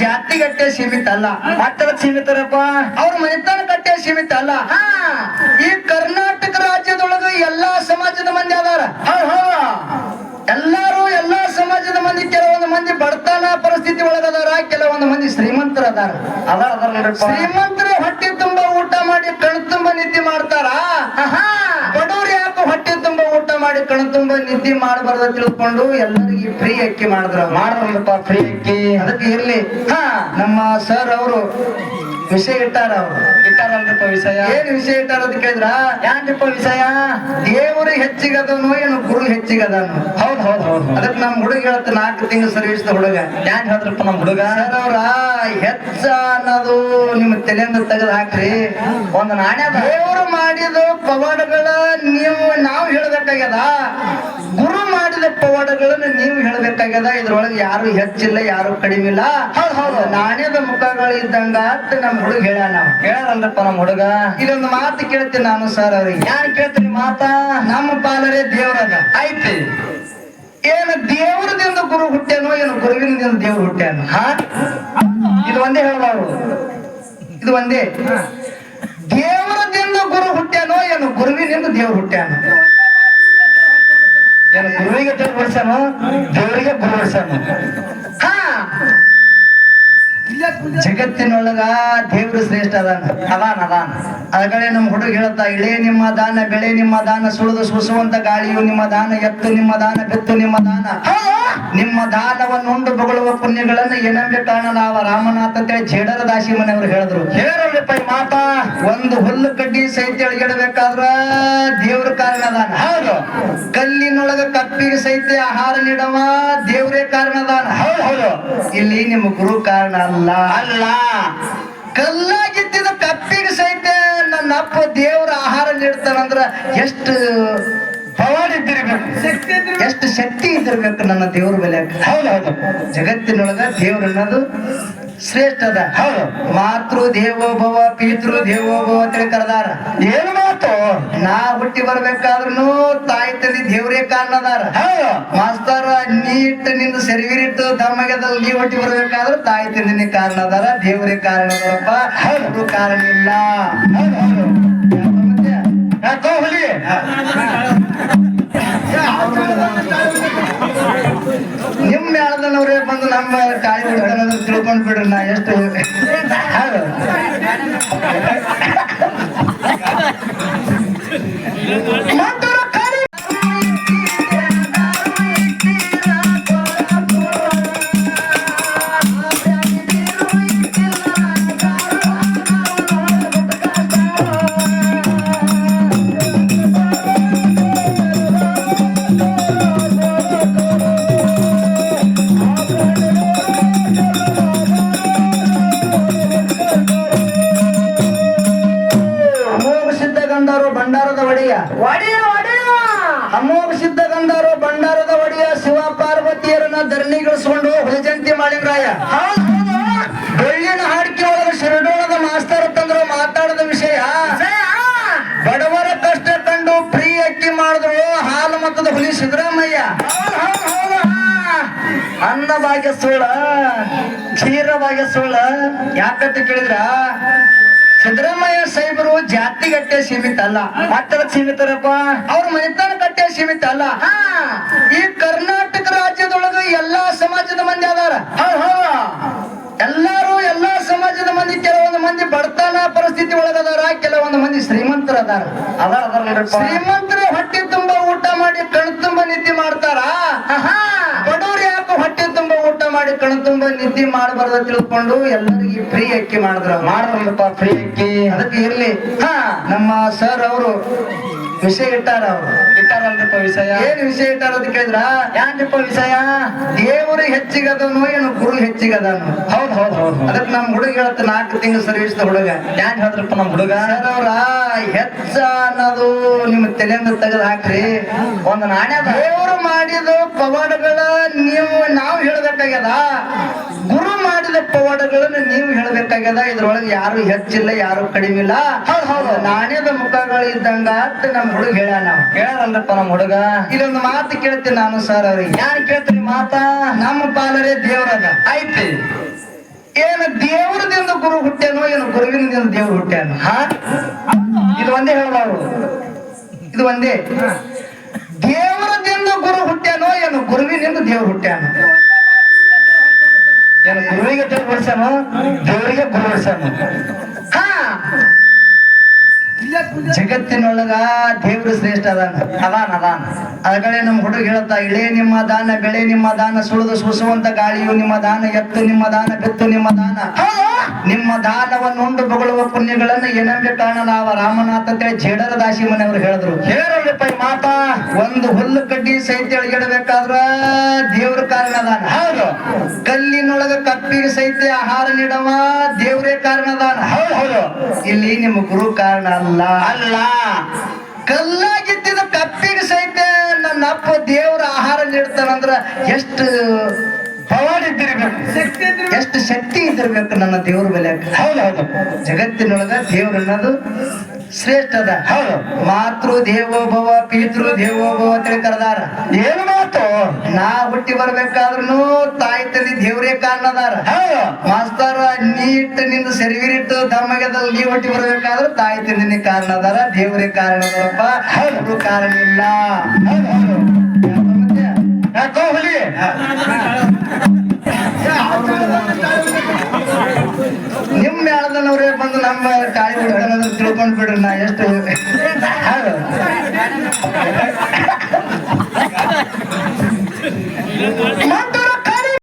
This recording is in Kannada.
ಜಾತಿಗಟ್ಟೆ ಸೀಮಿತ ಅಲ್ಲ. ಮಟ್ಟದ ಸೀಮಿತರಪ್ಪ. ಅವ್ರ ಮನೆತನ ಕಟ್ಟೆ ಸೀಮಿತ ಅಲ್ಲ. ಈ ಕರ್ನಾಟಕ ರಾಜ್ಯದೊಳಗ ಎಲ್ಲಾ ಸಮಾಜದ ಮಂದಿ ಅದಾರ. ಎಲ್ಲಾರು ಎಲ್ಲಾ ಸಮಾಜದ ಮಂದಿ ಕೆಲವೊಂದು ಮಂದಿ ಬಡತನ ಪರಿಸ್ಥಿತಿ ಒಳಗದಾರ ಕೆಲವೊಂದು ಮಂದಿ ಶ್ರೀಮಂತರ ಅದಾರ. ಶ್ರೀಮಂತರು ಹೊಟ್ಟೆ ತುಂಬಾ ಊಟ ಮಾಡಿ ಕಣ್ ತುಂಬಾ ನಿದ್ದೆ ಮಾಡ್ತಾರ. ಬಡವ್ರು ಯಾಕೆ ಹೊಟ್ಟೆ ಕಣ್ ತುಂಬಾ ನಿದ್ದೆ ಮಾಡಬಾರ್ದ ತಿಳ್ಕೊಂಡು ಎಲ್ಲರಿಗೆ ಫ್ರೀ ಅಕ್ಕಿ ಮಾಡಿದ್ರ ಮಾಡ್ರಲ್ಲಪ್ಪ ಫ್ರೀ ಅಕ್ಕಿ. ಅದಕ್ಕೆ ಇರ್ಲಿ. ಹಾ ನಮ್ಮ ಸರ್ ಅವರು ವಿಷಯ ಇಟ್ಟಾರ ಅವರು. ಇಟ್ಟಾರಲ್ರಪ್ಪ ವಿಷಯ? ಏನ್ ವಿಷಯ ಇಟ್ಟಾರ ಅಂತ ಕೇಳಿದ್ರ? ಯಾಕಪ್ಪ ವಿಷಯ? ದೇವರು ಹೆಚ್ಚಿಗದನು ಏನು ಗುರು ಹೆಚ್ಚಿಗದನು ಹೌದ್ ಹೌದ್ ಹೌದ್. ಅದಕ್ಕೆ ನಮ್ಮ ಹುಡುಗ ಹೇಳತ್ತ ನಾಲ್ಕು ತಿಂಗಳು ಸರ್ವಿಸ್ ಹುಡುಗ. ಯಾಕೆ ಹೇಳ್ರಪ್ಪ ನಮ್ ಹುಡುಗ? ಅವ್ರ ಹೆಚ್ಚ ಅನ್ನೋದು ನಿಮ್ಮ ತಲೆಯಿಂದ ತೆಗೆದು ಹಾಕ್ರಿ. ಒಂದ್ ನಾಣ್ಯ ದೇವರು ಮಾಡಿದ ಪವಾಡಗಳ ನೀವು ನಾವು ಹೇಳ್ಬೇಕಾಗ್ಯದ ಗುರು ಮಾಡಿದ ಪವಾಡಗಳನ್ನ ನೀವು ಹೇಳ್ಬೇಕಾಗ್ಯದ? ಇದ್ರೊಳಗೆ ಯಾರು ಹೆಚ್ಚಿಲ್ಲ ಯಾರು ಕಡಿಮೆ ಇಲ್ಲ ಹೌದ್. ಹೌದು ನಾಣ್ಯದ ಮುಖಗಳು ಇದ್ದಂಗ ಅಂತ ನಮ್ಮ ಹುಡುಗ ಹೇಳ ನಾವು ಹೇಳಲ್ರಪ್ಪ ನಮ್ ಹುಡುಗ. ಇದೊಂದು ಮಾತು ಕೇಳ್ತೀನಿ ನಾನು ಸರ್ ಅವ್ರಿಗೆ. ಯಾರು ಕೇಳ್ತೀನಿ ಮಾತಾ? ನಮ್ಮ ಪಾಲರೇ ದೇವರದ. ಐತಿ ಏನು ದೇವರದಿಂದ ಗುರು ಹುಟ್ಟೇನೋ ಏನು ಗುರುವಿನಿಂದ ದೇವ್ರು ಹುಟ್ಟೇನೋ? ಹಾ? ಇದು ಒಂದೇ ಹೇಳಬಾರ್ದು ಇದು ಒಂದೇ. ದೇವರದಿಂದ ಗುರು ಹುಟ್ಟ್ಯಾನೋ ಏನು ಗುರುವಿನಿಂದ ದೇವ್ರು ಹುಟ್ಟ್ಯಾನೋ ಏನು ಗುರುವಿಗೆ ದೇವ್ರು ಬಿಡ್ಸಾನು ದೇವರಿಗೆ ಗುರು ಬಿಡ್ಸಾನು ಹಾ ಜಗತ್ತಿನೊಳಗ ದೇವ್ರು ಶ್ರೇಷ್ಠ ಅದಾನ. ಅದಾನ ಅದಾನ. ಅದಗಳೇ ನಮ್ಮ ಹುಡುಗ ಹೇಳ್ತಾ ಇಳೆ ನಿಮ್ಮ ದಾನ ಬೆಳೆ ನಿಮ್ಮ ದಾನ ಸುಳಿದು ಸುಸುವಂತ ಗಾಳಿಯು ನಿಮ್ಮ ದಾನ ಎತ್ತು ನಿಮ್ಮ ದಾನ ಬೆತ್ತು ನಿಮ್ಮ ದಾನ. ನಿಮ್ಮ ದಾನವನ್ನುಂಡು ಬೊಗಳುವ ಪುಣ್ಯಗಳನ್ನು ಏನಂಬೆ ಕಾಣಲಾವ ರಾಮನಾಥ ಅಂತೇಳಿ ಜೇಡರ ದಾಸಿ ಮನೆಯವರು ಹೇಳಿದ್ರು. ಹೇಳಲ್ರಪ್ಪ ಈ ಮಾತಾ. ಒಂದು ಹುಲ್ಲು ಕಡ್ಡಿ ಸಹಿತ ಎಳಗಿಡಬೇಕಾದ್ರ ದೇವ್ರ ಕಾರಣ ಅದಾನ. ಹೌದು. ಕಲ್ಲಿನೊಳಗ ಕಪ್ಪಿಗೆ ಸಹಿತ ಆಹಾರ ನೀಡವ ದೇವ್ರೇ ಕಾರಣ ಅದಾನ. ಹೌದು ಹೌದು. ಇಲ್ಲಿ ನಿಮ್ಮ ಗುರು ಕಾರಣ ಅಲ್ಲ. ಅಲ್ಲ ಕಲ್ಲಾಗಿದ್ದ ಪೆಪ್ಪಿಗೆ ಸಹಿತ ನನ್ನ ಅಪ್ಪ ದೇವರ ಆಹಾರ ನೀಡ್ತಾನಂದ್ರ ಎಷ್ಟು ಪವಾಡ ಇದ್ದಿರ್ಬೇಕು ಎಷ್ಟು ಶಕ್ತಿ ಇದ್ದಿರ್ಬೇಕು ನನ್ನ ದೇವ್ರ ಬೆಲೆ ಹೌದು ಹೌದು ಜಗತ್ತಿನೊಳಗ ದೇವ್ರ ಅನ್ನೋದು ಶ್ರೇಷ್ಠ ಅದ ಹೌದು. ಮಾತೃ ದೇವೋಭವ ಪಿತೃ ದೇವೋಭವ ಅಂತೇಳಿ ಕರೆದಾರ. ಏನು ಮಾತು? ನಾ ಹುಟ್ಟಿ ಬರ್ಬೇಕಾದ್ರೂ ತಾಯಿ ತಂದಿ ದೇವ್ರೇ ಕಾರಣದಾರ ಮಾಸ್ತಾರ ಹೌದು. ಮಾಸ್ತರ ನೀಟ್ನಿಂದ ಸೆರಗಿರಿಟ್ಟು ದಮ್ಮಗದಲ್ಲಿ ನೀ ಹುಟ್ಟಿ ಬರ್ಬೇಕಾದ್ರೂ ತಾಯಿ ತಂದಿನಿ ಕಾರಣ ಅದಾರ ದೇವ್ರೇ ಕಾರಣ ಅದಾರಪ್ಪ ಹೆಸರು ಕಾರಣ ಇಲ್ಲ ಹುಲಿ? ನಿಮ್ ಮೇಳದನವ್ರೇ ಬಂದು ನಮ್ಮ ತಾಯಿ ತಿಳ್ಕೊಂಡ್ ಬಿಡ್ರಿ ನಾ ಎಷ್ಟು ಹೌದು. ಅಮೋಘ ಸಿದ್ಧ ಗಂಧರು ಭಂಡಾರದ ಒಡೆಯ. ಒಡೆಯ ಒಡೆಯ! ಅಮೋಘ ಸಿದ್ಧ ಗಂಧರು ಭಂಡಾರದ ಒಡೆಯ ಶಿವ ಪಾರ್ವತಿಯರನ್ನ ಧರಣಿಗಳಿಸಿಕೊಂಡು ಹುಲಜಂತಿ ಮಾಡಿದ್ರಾಯ ಬೆಳ್ಳಿನ ಹಾಡಿಕೆ ಒಳಗೆ ಶಿರಡೋಳದ ಮಾಸ್ತರ್ ತಂದ್ರು ಮಾತಾಡದ ವಿಷಯ. ಬಡವರ ಕಷ್ಟ ಕಂಡು ಫ್ರೀ ಅಕ್ಕಿ ಮಾಡಿದ್ರು ಹಾಲು ಮತದ ಹುಲಿ ಸಿದ್ದರಾಮಯ್ಯ. ಅನ್ನ ಭಾಗ್ಯ ಸೋಳ ಕ್ಷೀರ ಭಾಗ್ಯ ಸೋಳ ಯಾಕಂತ ಕೇಳಿದ್ರ? ಸಿದ್ದರಾಮಯ್ಯ ಸಾಹೇಬರು ಜಾತಿಗಟ್ಟೆ ಸೀಮಿತ ಅಲ್ಲ. ಮತ್ತದ ಸೀಮಿತರಪ್ಪ? ಅವ್ರ ಮನೆತನ ಕಟ್ಟೆ ಸೀಮಿತ ಅಲ್ಲ. ಈ ಕರ್ನಾಟಕ ರಾಜ್ಯದೊಳಗ ಎಲ್ಲಾ ಸಮಾಜದ ಮಂದಿ ಅದಾರ. ಎಲ್ಲಾರು ಎಲ್ಲಾ ಸಮಾಜದ ಮಂದಿ ಕೆಲವೊಂದು ಮಂದಿ ಬಡತನ ಪರಿಸ್ಥಿತಿ ಒಳಗದಾರ ಕೆಲವೊಂದು ಮಂದಿ ಶ್ರೀಮಂತರ ಅದಾರ. ಶ್ರೀಮಂತರು ಹೊಟ್ಟೆ ತುಂಬಾ ಊಟ ಮಾಡಿ ಕಣ್ ತುಂಬಾ ನಿದ್ದೆ ಮಾಡ್ತಾರ ಬಡವ್ರು ಯಾಕೆ ಹೊಟ್ಟೆ ತುಂಬಾ ಊಟ ಮಾಡಿ ಕಣ್ ತುಂಬಾ ನಿದ್ದೆ ಮಾಡಬಾರ್ದ ತಿಳ್ಕೊಂಡು ಎಲ್ಲರಿಗೆ ಫ್ರೀ ಅಕ್ಕಿ ಮಾಡಿದ್ರ ಮಾಡ್ರಲ್ಲಪ್ಪ ಫ್ರೀ ಅಕ್ಕಿ. ಅದಕ್ಕೆ ಇರ್ಲಿ. ಹಾ ನಮ್ಮ ಸರ್ ಅವರು ವಿಷಯ ಇಟ್ಟಾರ ಅವರು. ಇಟ್ಟಾರಲ್ರಪ್ಪ ವಿಷಯ. ಏನ್ ವಿಷಯ ಇಟ್ಟಾರ ಅಂತ ಕೇಳಿದ್ರ? ಯಾಕಪ್ಪ ವಿಷಯ? ದೇವರು ಹೆಚ್ಚಿಗದನು ಏನು ಗುರು ಹೆಚ್ಚಿಗದನು ಹೌದ್ ಹೌದ್ ಹೌದು ಅದಕ್ಕೆ ನಮ್ಮ ಹುಡುಗ ಹೇಳತ್ತ ನಾಲ್ಕು ತಿಂಗಳು ಸರ್ವಿಸ್ ಹುಡುಗ. ಯಾಕೆ ಹೇಳ್ದ್ರಪ್ಪ ನಮ್ ಹುಡುಗ? ಅವ್ರ ಹೆಚ್ಚ ಅನ್ನೋದು ನಿಮ್ಮ ತಲೆಯಿಂದ ತೆಗೆದು ಹಾಕ್ರಿ. ಒಂದ್ ನಾಣ್ಯ ದೇವರು ಮಾಡಿದ ಪವಾಡಗಳ ನಾವು ಹೇಳ್ಬೇಕಾಗ್ಯದ? ಗುರು ಮಾಡಿದ ಪವಾಡಗಳನ್ನು ನೀವು ಹೇಳ್ಬೇಕಾಗ್ಯದ? ಇದ್ರೊಳಗೆ ಯಾರು ಹೆಚ್ಚಿಲ್ಲ ಯಾರು ಕಡಿಮೆ ಇಲ್ಲ ನಾಣ್ಯದ ಮುಖಗಳು ಇದ್ದಂಗ ಅಂತ ನಮ್ಮ ಹುಡುಗ ಹೇಳ ನಾವು ಹೇಳಲ್ರಪ್ಪ ನಮ್ ಹುಡುಗ. ಇದೊಂದು ಮಾತು ಕೇಳ್ತೀನಿ ನಾನು ಸರ್ ಅವ್ರಿಗೆ. ಯಾರು ಕೇಳ್ತೀನಿ ಮಾತಾ? ನಮ್ಮ ಪಾಲರೇ ದೇವರದ. ಐತಿ ಏನು ದೇವರದಿಂದ ಗುರು ಹುಟ್ಟ್ಯಾನೋ ಏನು ಗುರುವಿನಿಂದ ದೇವರು ಹುಟ್ಟೇನು ಹ? ಇದು ಒಂದೇ ಹೇಳಬಾರು ಇದು ಒಂದೇ. ದೇವರದಿಂದ ಗುರು ಹುಟ್ಟೇನೋ ಏನು ಗುರುವಿನಿಂದ ದೇವ್ರು ಹುಟ್ಟ್ಯಾನೋ? ಏನು ಗುರುವಿಗೆ ದೇವ್ರು ಬಿಡ್ಸಾನು ದೇವರಿಗೆ ಗುರು ಬಿಡ್ಸಾನು ಹಾ ಜಗತ್ತಿನೊಳಗ ದೇವ್ರು ಶ್ರೇಷ್ಠ ಅದಾನ ಅದಾನ ಅದಾನ ಅದಗಳೇ ನಮ್ಮ ಹುಡುಗ ಹೇಳ್ತಾ ಇಳೆ ನಿಮ್ಮ ದಾನ ಬೆಳೆ ನಿಮ್ಮ ದಾನ ಸುಳಿದು ಸುಸುವಂತ ಗಾಳಿಯು ನಿಮ್ಮ ದಾನ ಎತ್ತು ನಿಮ್ಮ ದಾನ ಬೆತ್ತು ನಿಮ್ಮ ದಾನ. ನಿಮ್ಮ ದಾನವನ್ನುಂಡು ಬೊಗಳುವ ಪುಣ್ಯಗಳನ್ನ ಏನಂಬೆ ಕಾಣಲಾವ ರಾಮನಾಥ ಅಂತೇಳಿ ಜೇಡರ ದಾಸಿ ಮನೆಯವರು ಹೇಳಿದ್ರು. ಹೇರಲ್ಲಪ್ಪ ಈ ಮಾತಾ? ಒಂದು ಹುಲ್ಲು ಕಡ್ಡಿ ಸಹಿತ ಎಳಗಿಡಬೇಕಾದ್ರ ದೇವ್ರ ಕಾರಣ ದಾನ ಹೌದು. ಕಲ್ಲಿನೊಳಗ ಕಪ್ಪಿಗೆ ಸಹಿತ ಆಹಾರ ನೀಡವ ದೇವ್ರೇ ಕಾರಣ ದಾನ ಹೌದು ಹೌದು. ಇಲ್ಲಿ ನಿಮ್ಮ ಗುರು ಕಾರಣ ಅಲ್ಲ. ಅಲ್ಲ. ಸಹಿತ ನನ್ನ ದೇವರ ಆಹಾರ ನೀಡ್ತಾನಂದ್ರ ಎಷ್ಟು ಪವಾಡ ಇದ್ದಿರ್ಬೇಕು. ಎಷ್ಟು ಶಕ್ತಿ ಇದ್ದಿರ್ಬೇಕು ನನ್ನ ದೇವ್ರ ಬೆಲೆ ಹೌದು ಹೌದು ಜಗತ್ತಿನೊಳಗ ದೇವ್ರ ಅನ್ನೋದು ಶ್ರೇಷ್ಠ ಅದ. ಹೌದು. ಮಾತೃ ದೇವೋಭವ ಪಿತೃ ದೇವೋಭವ ಅಂತೇಳಿ ಕರೆದಾರ. ಏನು ಮಾತು? ನಾ ಹುಟ್ಟಿ ಬರ್ಬೇಕಾದ್ರೂ ತಾಯಿ ತಂದಿ ದೇವ್ರೇ ಕಾರಣದಾರ ಹೌದು. ಮಾಸ್ತರ ನೀಟ್ನಿಂದ ಸೆರವಿರಿಟ್ಟು ದಮ್ಮಗದಲ್ಲಿ ನೀ ಹುಟ್ಟಿ ಬರ್ಬೇಕಾದ್ರೂ ತಾಯಿ ತಂದಿನಿ ಕಾರಣ ಅದಾರ ದೇವ್ರೇ ಕಾರಣ ಅದಾರಪ್ಪ. ಹೌದು. ಕಾರಣ ಇಲ್ಲ. ಹೌದು ಹೌದು. ಯಾಕೋ ಹುಲಿ ನಿಮ್ ಮೇಳದನವ್ರೇ ಬಂದು ನಮ್ಮ ತಾಯಿ ಹುಡುಗನ ತಿಳ್ಕೊಂಡ್ ಬಿಡ್ರಿ ನಾ ಎಷ್ಟು. ಮತ್ತು